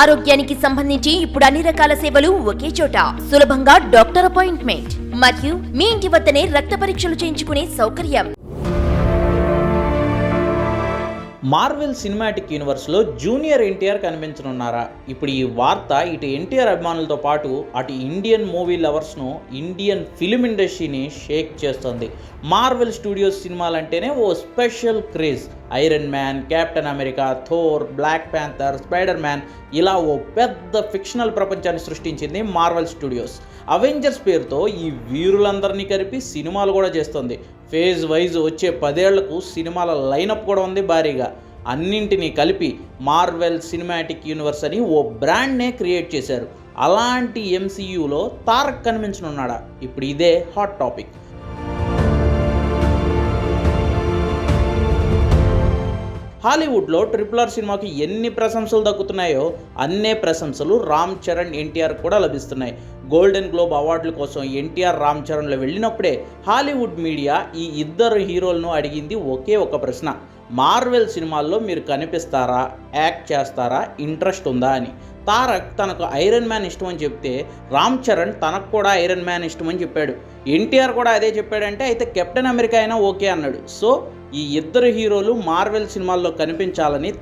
ఆరోగ్యానికి సంబంధించి ఇప్పుడు అన్ని రకాల సేవలు ఒకే చోట. సులభంగా డాక్టర్ అపాయింట్మెంట్. మరియు మీ ఇంటి వద్దనే రక్త పరీక్షలు చేయించుకునే సౌకర్యం. మార్వెల్ సినిమాటిక్ యూనివర్స్లో జూనియర్ ఎన్టీఆర్ కనిపించనున్నారా? ఇప్పుడు ఈ వార్త ఇటు ఎన్టీఆర్ అభిమానులతో పాటు అటు ఇండియన్ మూవీ లవర్స్ను ఇండియన్ ఫిలిం ఇండస్ట్రీని షేక్ చేస్తుంది. మార్వెల్ స్టూడియోస్ సినిమాలంటేనే ఓ special craze. Iron Man Captain America Thor Black Panther Spider Man ఇలా ఓ పెద్ద ఫిక్షనల్ ప్రపంచాన్ని సృష్టించింది మార్వెల్ స్టూడియోస్. అవెంజర్స్ పేరుతో ఈ వీరులందరినీ కలిపి సినిమాలు కూడా చేస్తుంది. ఫేజ్ వైజ్ వచ్చే పదేళ్ళకు సినిమాల లైనప్ కూడా ఉంది భారీగా. అన్నింటినీ కలిపి మార్వెల్ సినిమాటిక్ యూనివర్స్ అని ఓ బ్రాండ్నే క్రియేట్ చేశారు. అలాంటి ఎంసీయూలో తారక్ కనిపించనున్నాడా? ఇప్పుడు ఇదే హాట్ టాపిక్. హాలీవుడ్లో ట్రిపుల్ ఆర్ సినిమాకి ఎన్ని ప్రశంసలు దక్కుతున్నాయో అన్నే ప్రశంసలు రామ్ చరణ్ ఎన్టీఆర్ కూడా లభిస్తున్నాయి. గోల్డెన్ గ్లోబ్ అవార్డుల కోసం ఎన్టీఆర్ రామ్ చరణ్లు వెళ్ళినప్పుడే హాలీవుడ్ మీడియా ఈ ఇద్దరు హీరోలను అడిగింది ఒకే ఒక ప్రశ్న. మార్వెల్ సినిమాల్లో మీరు కనిపిస్తారా? యాక్ట్ చేస్తారా? ఇంట్రెస్ట్ ఉందా అని. తారక్ తనకు ఐరన్ మ్యాన్ ఇష్టం అని చెప్తే రామ్ చరణ్ తనకు కూడా ఐరన్ మ్యాన్ ఇష్టం అని చెప్పాడు. ఎన్టీఆర్ కూడా అదే చెప్పాడంటే అయితే కెప్టెన్ అమెరికా అయినా ఓకే అన్నాడు. సో ఈ ఇద్దరు హీరోలు మార్వెల్ సినిమాల్లో కనిపించాలని